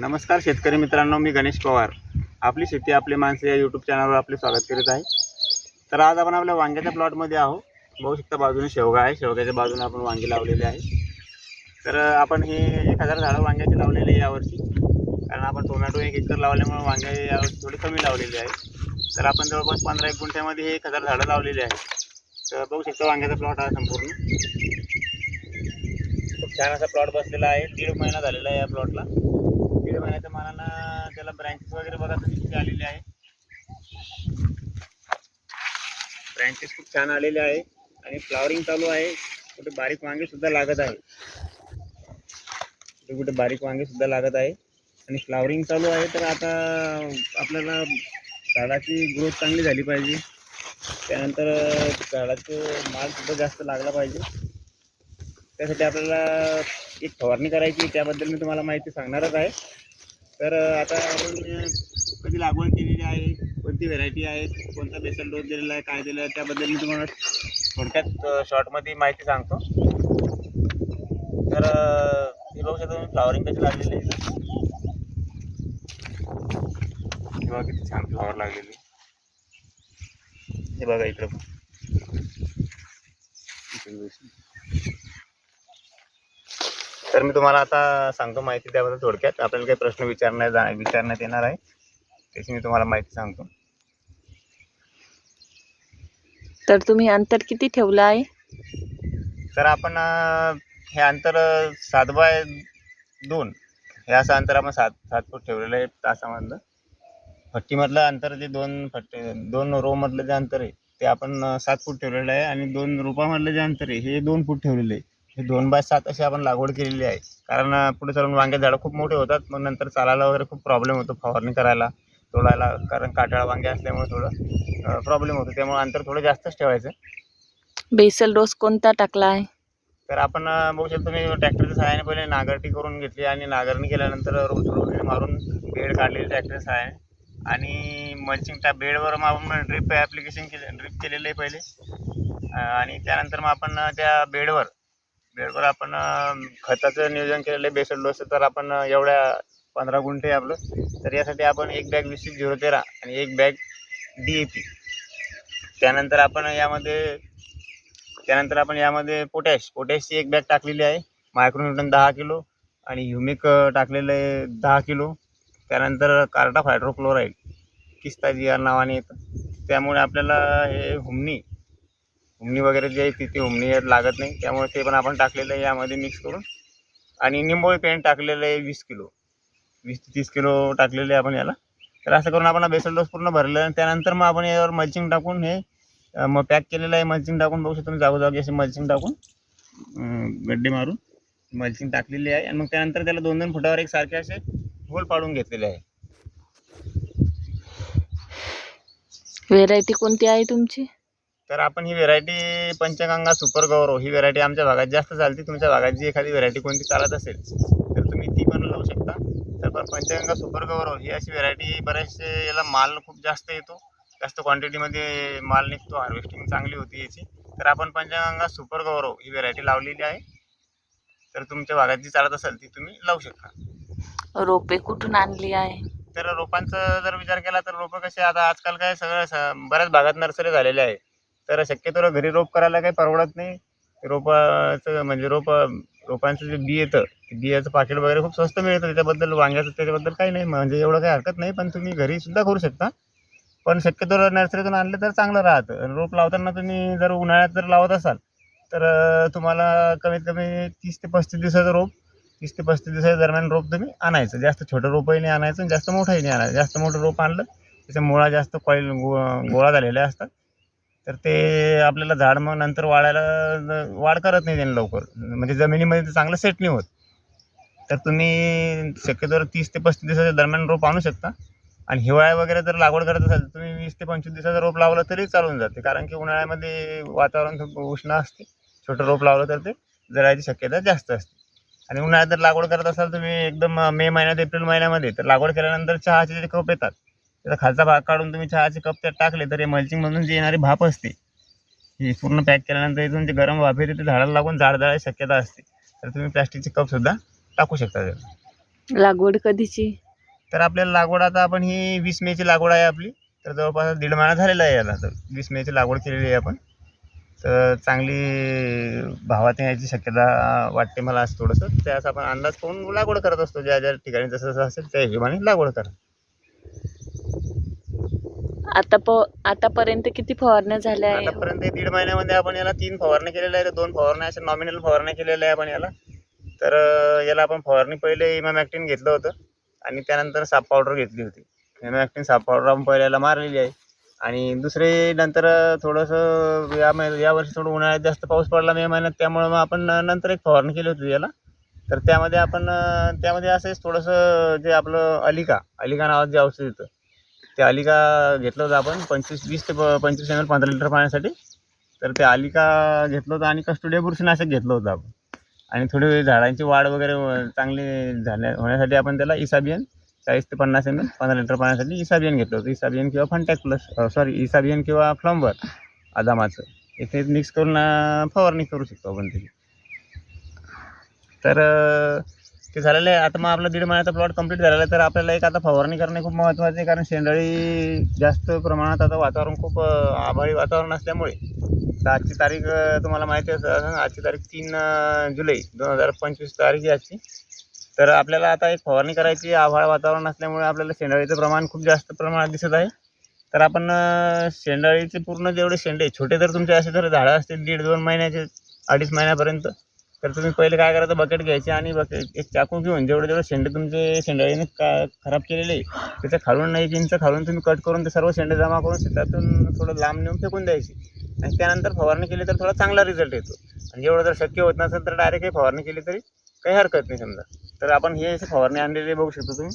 नमस्कार शेतकरी मित्रांनो मी गणेश पवार. आपली शेती आपली माणसे या यूट्यूब चॅनलवर आपले स्वागत करीत आहे. तर आज आपण आपल्या वांग्याच्या प्लॉटमध्ये आहो बघू शकता बाजूने शेवगा आहे. शेवग्याच्या बाजूने आपण वांगी लावलेली आहे. तर आपण हे एक हजार झाडं वांग्याची लावलेली आहे यावर्षी. कारण आपण टोमॅटो एक एकर लावल्यामुळे वांगे यावर्षी थोडी कमी लावलेली आहे. तर आपण जवळपास पंधरा एक गुंठ्यामध्ये हे एक हजार झाडं लावलेली आहे. तर बघू शकता वांग्याचा प्लॉट हा संपूर्ण. खूप छान असा प्लॉट बसलेला आहे. दीड महिना झालेला आहे या प्लॉटला दीड महिन्याच्या मानानं त्याला ब्रँचेस वगैरे बघा किती आलेले आहे. ब्रँचेस खूप छान आलेले आहे आणि फ्लावरिंग चालू आहे. कुठे बारीक वांगे सुद्धा लागत आहे. कुठे कुठे बारीक वांगे सुद्धा लागत आहे. आणि फ्लावरिंग चालू आहे तर आता आपल्याला झाडाची ग्रोथ चांगली झाली पाहिजे. त्यानंतर झाडाचं माल सुद्धा जास्त लागला पाहिजे. त्यासाठी आपल्याला एक फवारणी करायची त्याबद्दल मी तुम्हाला माहिती सांगणारच आहे. तर आता आपण कधी लागवड केलेली आहे? कोणती व्हेरायटी आहे? कोणता बेसन डोस दिलेला आहे? काय दिलं आहे? त्याबद्दल मी तुम्हाला थोडक्यात शॉर्टमध्ये माहिती सांगतो. तर हे बघू शकता तुम्ही फ्लॉवरिंग कशी लागलेली आहे. बघा किती छान फ्लॉवर लागलेली. हे बघा इकडं तर मी तुम्हाला आता सांगतो माहिती त्याबद्दल थोडक्यात. आपल्याला काही प्रश्न विचारण्यात जा विचारण्यात येणार आहे. त्याची मी तुम्हाला माहिती सांगतो. तर तुम्ही अंतर किती ठेवलं आहे? तर आपण हे अंतर सात बाय दोन. हे असं अंतर आपण सात सात फूट ठेवलेलं आहे तासामधलं. फट्टीमधलं अंतर जे दोन फट्टे दोन रोमधलं जे अंतर आहे ते आपण सात फूट ठेवलेलं आहे आणि दोन रोपामधलं जे अंतर आहे हे दोन फूट ठेवलेलं आहे. हे दोन बाय सात अशी आपण लागवड केलेली आहे. कारण पुढे चालून वांगे झाडं खूप मोठे होतात. मग नंतर चालायला वगैरे खूप प्रॉब्लेम होतो फवारणी करायला तोडायला. कारण काटाळ वांगे असल्यामुळे थोडं प्रॉब्लेम होतो. त्यामुळे अंतर थोडं जास्तच ठेवायचं. बेसल डोस कोणता टाकला आहे? तर आपण बघू शकतो मी ट्रॅक्टरच्या सहाय्याने पहिले नांगरटी करून घेतली आणि नांगरणी केल्यानंतर रोज वगैरे मारून बेड काढलेली ट्रॅक्टरच्या सहाय्याने. आणि मल्चिंग त्या बेडवर मग आपण ड्रिप ॲप्लिकेशन केले ड्रिप केलेलं आहे पहिले. आणि त्यानंतर मग आपण त्या बेडवर वेळेवर आपण खताचं नियोजन केलेलं बेसडलो बेसल डोसचं तर आपण एवढ्या पंधरा गुंठे आपलं तर यासाठी आपण एक बॅग वीस झिरो तेरा आणि एक बॅग डी ए पी. त्यानंतर आपण यामध्ये त्यानंतर आपण यामध्ये पोटॅश पोटॅशची एक बॅग टाकलेली आहे मायक्रोन्यूटन दहा किलो आणि ह्युमिक टाकलेलं आहे दहा किलो. त्यानंतर कार्टा हायड्रोक्लोराईड किस्ता जी या नावाने येतं. त्यामुळे आपल्याला हे हुमणी हुमणी वगैरे जे आहे तिथे ती लागत नाही. त्यामुळे ते पण आपण टाकलेलं आहे यामध्ये मिक्स करून. आणि निंबोळी पेंट टाकलेलं आहे वीस किलो. वीस ते तीस किलो टाकलेले आहे आपण याला. तर असं करून आपण बेसल डोस पूर्ण भरलेला आहे. त्यानंतर मग आपण यावर मल्चिंग टाकून हे मग पॅक केलेलं आहे मल्चिंग टाकून. बघू शकतो तुम्ही जागोजागी असे मल्चिंग टाकून गड्डे मारून मल्चिंग टाकलेली आहे. आणि मग त्यानंतर त्याला दोन दोन फुटावर एक सारखे असे होल पाडून घेतलेले आहे. व्हेरायटी कोणती आहे तुमची? तर आपण ही व्हेरायटी पंचगंगा सुपर गौरव ही व्हेरायटी आमच्या भागात जास्त चालते. तुमच्या भागात जी एखादी व्हेरायटी कोणती चालत असेल तर तुम्ही ती पण लावू शकता. तर पण पंचगंगा सुपर गौरव ही अशी व्हेरायटी बरेचसे याला माल खूप जास्त येतो. जास्त क्वांटिटीमध्ये माल निघतो हार्वेस्टिंग चांगली होती याची. तर आपण पंचगंगा सुपर गौरव ही व्हेरायटी लावलेली आहे. तर तुमच्या भागात जी चालत असेल ती तुम्ही लावू शकता. रोपे कुठून आणली आहे? तर रोपांचा जर विचार केला तर रोपं कसे आता आजकाल काय सगळं बऱ्याच भागात नर्सरी झालेले आहे तर शक्यतो घरी रोप करायला काही परवडत नाही. रोपाचं म्हणजे रोप रोपांचं जे बी येतं बियाचं पाकिट वगैरे खूप स्वस्त मिळतं. त्याच्याबद्दल वांग्याचं त्याच्याबद्दल काही नाही. म्हणजे एवढं काही हरकत नाही. पण तुम्ही घरी सुद्धा करू शकता. पण शक्यतो नर्सरीतून आणलं तर चांगलं राहतं. रोप लावताना तुम्ही जर उन्हाळ्यात जर लावत असाल तर तुम्हाला कमीत कमी तीस ते पस्तीस दिवसाचं रोप तीस ते पस्तीस दिवसाच्या दरम्यान रोप तुम्ही आणायचं. जास्त छोटं रोपही नाही आणायचं आणि जास्त मोठंही नाही आणायचं. जास्त मोठं रोप आणलं त्याच्या मुळा जास्त कॉईल गो गोळा झालेल्या असतात. तर ते आपल्याला झाड मग नंतर वाढायला वाढ करत नाही त्यांनी लवकर. म्हणजे जमिनीमध्ये ते चांगलं सेट नाही होत. तर तुम्ही शक्यतो तीस ते पस्तीस दिवसाच्या दरम्यान रोप आणू शकता. आणि हिवाळ्या वगैरे जर लागवड करत असाल तर तुम्ही वीस ते पंचवीस दिवसाचा रोप लावलं तरी चालून जाते. कारण की उन्हाळ्यामध्ये वातावरण खूप उष्ण असते. छोटं रोप लावलं तर ते जळायची शक्यता जास्त असते. आणि उन्हाळ्यात जर लागवड करत असाल तुम्ही एकदम मे महिन्यात एप्रिल महिन्यामध्ये तर लागवड केल्यानंतर चहाचे जे खप येतात त्याचा खालचा भाग काढून तुम्ही चहाचे कप त्यात टाकले तर हे मल्चिंगमधून जी येणारी भाप असते ही पूर्ण पॅक केल्यानंतर इथून जे गरम वाफ येते ते झाडाला लागून झाड जाळायची शक्यता असते. तर तुम्ही प्लॅस्टिकचे कपसुद्धा टाकू शकता त्यात. लागवड कधीची? तर आपल्याला लागवड आता आपण ही वीस मेची लागवड आहे आपली. तर जवळपास दीड महिना झालेला आहे याला. तर वीस मेची लागवड केलेली आहे आपण. तर चांगली भावात यायची शक्यता वाटते मला असं थोडंसं. त्यास आपण अंदाज पाहून लागवड करत असतो. ज्या ज्या ठिकाणी जसं जसं असेल त्या हिशोबाने लागवड करा. आता प आतापर्यंत किती फवारण्या झाल्या आहे? आतापर्यंत दीड महिन्यामध्ये आपण याला तीन फवारण्या केलेल्या आहेत. दोन फवारण्या अशा नॉमिनल फवारण्या केलेल्या आहे आपण याला. तर अं, याला आपण फवारणी पहिले इमॅमॅक्टिन घेतलं होतं आणि त्यानंतर साप पावडर घेतली होती. इमॅमॅक्टिन साप पावडर आपण पहिल्याला मारलेली आहे. आणि दुसरे नंतर अं, थोडंसं या मै यावर्षी थोडं उन्हाळ्यात जास्त पाऊस पडला मे महिन्यात त्यामुळं मग आपण अं, नंतर एक फवारणी केली होती याला. तर त्यामध्ये आपण अं, त्यामध्ये असेच थोडंसं जे आपलं अलिका अलिका नावाचं जे औषध येतं ते अलिका घेतलं होतं आपण पंचवीस वीस ते प- पंचवीस एम एल पंधरा लिटर पाण्यासाठी. तर ते अलिका घेतलं होतं आणि कस्टोडिया बुरशीनाशक घेतलं होतं आपण. आणि थोडी झाडांची वाढ वगैरे व- चांगली झाल्या होण्यासाठी आपण त्याला इसाबियन चाळीस ते पन्नास एम एल पंधरा लिटर पाण्यासाठी इसाबियन घेतलं होतं. इसाबियन किंवा फंटॅक प्लस सॉरी इसाबियन किंवा फ्लंबर आदामाचं. इथे मिक्स करून फवारणी करू शकतो आपण त्याची. तर ते झालेलं आहे. आता मग आपला दीड महिन्याचा प्लॉट कंप्लीट झालेला आहे तर आपल्याला एक आता फवारणी करणे खूप महत्त्वाचं आहे कारण शेंदळी जास्त प्रमाणात आता वातावरण खूप आभाळी वातावरण असल्यामुळे. तर आजची तारीख तुम्हाला माहिती असं आजची तारीख तीन जुलै दोन हजार पंचवीस तारीख आहे आजची. तर आपल्याला आता एक फवारणी करायची आभाळ वातावरण असल्यामुळे आपल्याला शेंडाळीचं प्रमाण खूप जास्त प्रमाणात दिसत आहे. तर आपण शेंडाळीचे पूर्ण जेवढे शेंडे छोटे जर तुमचे असे जर झाडं असतील दीड दोन महिन्याचे अडीच महिन्यापर्यंत. तर तुम्ही पहिले काय करायचं? बकेट घ्यायचे आणि बकेट एक चाकू घेऊन जेवढे जेवढे शेंडे तुमचे शेंडाळीने का खराब केलेले त्याच्या खालून एक इंच खालून तुम्ही कट करून ते सर्व शेंडे जमा करून शेतातून थोडं लांब नेऊन फेकून द्यायची. आणि त्यानंतर फवारणी केली तर थोडा चांगला रिझल्ट येतो. आणि जेवढं जर शक्य होत नसेल तर डायरेक्ट हे फवारणी केली तरी काही हरकत नाही समजा. तर आपण हे असे फवारणी आणलेली बघू शकतो तुम्ही.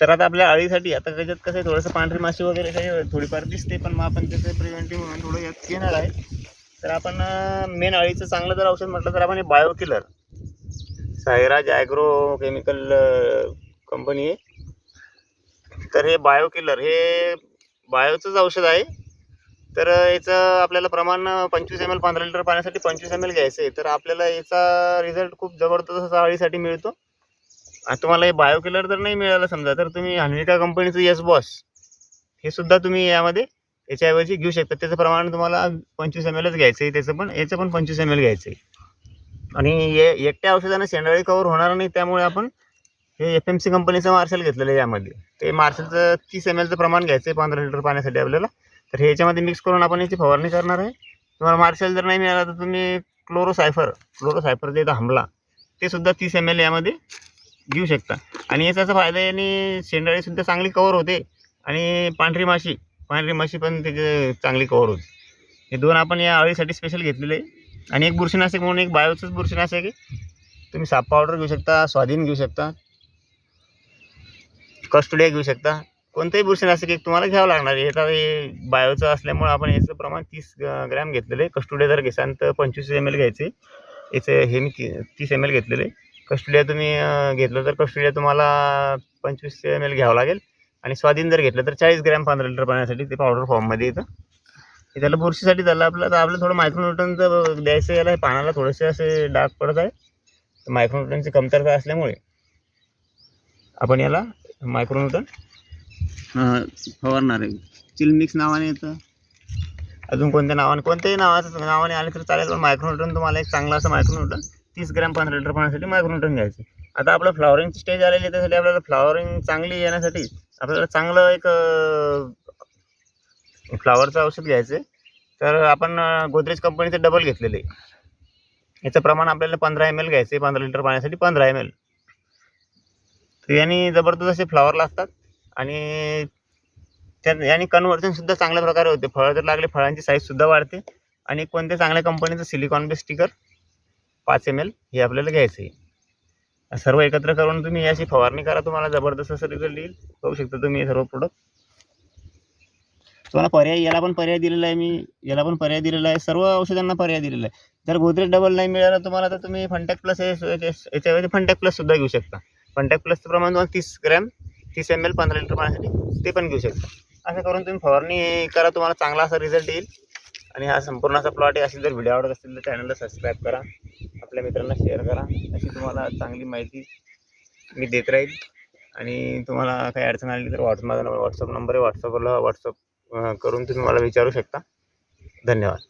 तर आता आपल्या अळीसाठी आता त्याच्यात कसं आहे थोडंसं पांढरी माशी वगैरे काही थोडीफार दिसते पण मग आपण त्याचं प्रिव्हेंटिव्ह म्हणून थोडं यात येणार आहे. तर आपण मेन अळीचं चांगलं जर औषध म्हटलं तर आपण हे bio killer Sairaj agro chemical company आहे. तर हे बायो किलर हे बायोचंच औषध आहे. तर याचं आपल्याला प्रमाण पंचवीस एम एल पंधरा लिटर पाण्यासाठी पंचवीस एम एल घ्यायचं आहे. तर आपल्याला याचा रिझल्ट खूप जबरदस्त असा अळीसाठी मिळतो. तुम्हाला हे बायो किलर जर नाही मिळालं समजा तर तुम्ही हनविका कंपनीचं येस बॉस हे सुद्धा तुम्ही यामध्ये याच्याऐवजी घेऊ शकता. त्याचं प्रमाण तुम्हाला पंचवीस एम एलच घ्यायचं आहे त्याचं पण याचं पण पंचवीस एम एल घ्यायचं आहे आणि हे एकट्या औषधानं शेंडाळी कवर होणार नाही त्यामुळे आपण हे एफ एम सी कंपनीचं मार्शल घेतलेलं आहे यामध्ये. ते मार्शलचं तीस एम एलचं प्रमाण घ्यायचं आहे पंधरा लिटर पाण्यासाठी आपल्याला. तर हे याच्यामध्ये मिक्स करून आपण याची फवारणी करणार आहे. तुम्हाला मार्शल जर नाही मिळाला तर तुम्ही क्लोरोसायफर क्लोरोसायफर जे येतं हमला ते सुद्धा तीस एम एल यामध्ये घेऊ शकता. आणि याचा फायदा आहे शेंडाळीसुद्धा चांगली कवर होते. आणि पांढरी माशी पांढरी माशी पण त्याचे चांगली कवर होते. हे दोन आपण या अळीसाठी स्पेशल घेतलेले आहे. आणि एक बुरशीनाशक म्हणून एक बायोचंच बुरशीनाशक आहे. तुम्ही साप पावडर घेऊ शकता स्वाधीन घेऊ शकता. कस्टोडिया घेऊ शकता. कोणतंही बुरशीनाशक एक तुम्हाला घ्यावं लागणार आहे. आता हे बायोचं असल्यामुळे आपण याचं प्रमाण तीस ग्रॅम घेतलेलं आहे. कस्टोडिया जर घेसान तर पंचवीस एम एल घ्यायचे. याचं हे मी ती- तीस एम एल घेतलेले आहे तुम्ही घेतलं तर कस्टोडिया तुम्हाला पंचवीस एम एल घ्यावं लागेल. आणि स्वाधीन जर घेतलं तर चाळीस ग्रॅम पंधरा लिटर पाण्यासाठी ते पावडर फॉर्ममध्ये येतं. त्याला बुरशीसाठी झालं आपलं तर आपलं थोडं मायक्रोन्यूटनचं द्यायचं याला पानाला थोडेसे असे डाग पडत आहे तर मायक्रोन्यूटनची कमतरता असल्यामुळे आपण याला मायक्रोन्यूटन फवारणार आहे. चिलमिक्स नावाने येतं. अजून कोणत्या नावाने कोणत्याही नावाचं नावाने आले तर चालेल पण मायक्रोन्यूटन तुम्हाला एक चांगलं असं मायक्रोन्यूटन तीस ग्रॅम पंधरा लिटर पाण्यासाठी मायक्रोन्यूटन घ्यायचं. आता आपलं फ्लॉवरिंगची स्टेज आलेली आहे त्यासाठी आपल्याला फ्लॉवरिंग चांगली येण्यासाठी आपल्याला चांगलं एक फ्लावरचं औषध घ्यायचं आहे तर आपण गोदरेज कंपनीचं डबल घेतलेलं आहे. याचं प्रमाण आपल्याला पंधरा एम एल घ्यायचं आहे पंधरा लिटर पाण्यासाठी पंधरा एम एल तर याने जबरदस्त असे फ्लावर लागतात आणि त्या याने कन्व्हर्जनसुद्धा चांगल्या प्रकारे होते. फळं जर लागले फळांची साईजसुद्धा वाढते. आणि कोणत्या चांगल्या कंपनीचं सिलिकॉन बेस्ट स्टिकर पाच एम एल हे आपल्याला घ्यायचं आहे सर्व एकत्र करून तुम्ही याची फवारणी करा तुम्हाला जबरदस्त असं रिझल्ट येईल. बघू शकता तुम्ही हे सर्व प्रोडक्ट तुम्हाला पर्याय याला पण पर्याय दिलेला आहे मी. याला पण पर्याय दिलेला आहे. सर्व औषधांना पर्याय दिलेला आहे. जर गोदरेज डबल नाही मिळाला तुम्हाला तर तुम्ही फंटॅक प्लस याच्याऐवजी फंटॅक प्लस सुद्धा घेऊ शकता. फंटॅक प्लसचं प्रमाण तुम्हाला तीस ग्रॅम तीस एम एल पंधरा लिटर पाण्यासाठी ते पण घेऊ शकता. असं करून तुम्ही फवारणी करा तुम्हाला चांगला असा रिझल्ट येईल. आणि हा संपूर्ण असा प्लॉट आहे. असेल जर व्हिडिओ आवडत असतील तर चॅनलला सबस्क्राईब करा. आपल्या मित्रांना शेअर करा. अशी तुम्हाला चांगली माहिती मी देत राहील. आणि तुम्हाला काही अडचण आली तर व्हॉट्स माझा व्हॉट्सअप नंबर आहे. व्हॉट्सअपला व्हॉट्सअप करून तुम्ही मला विचारू शकता. धन्यवाद.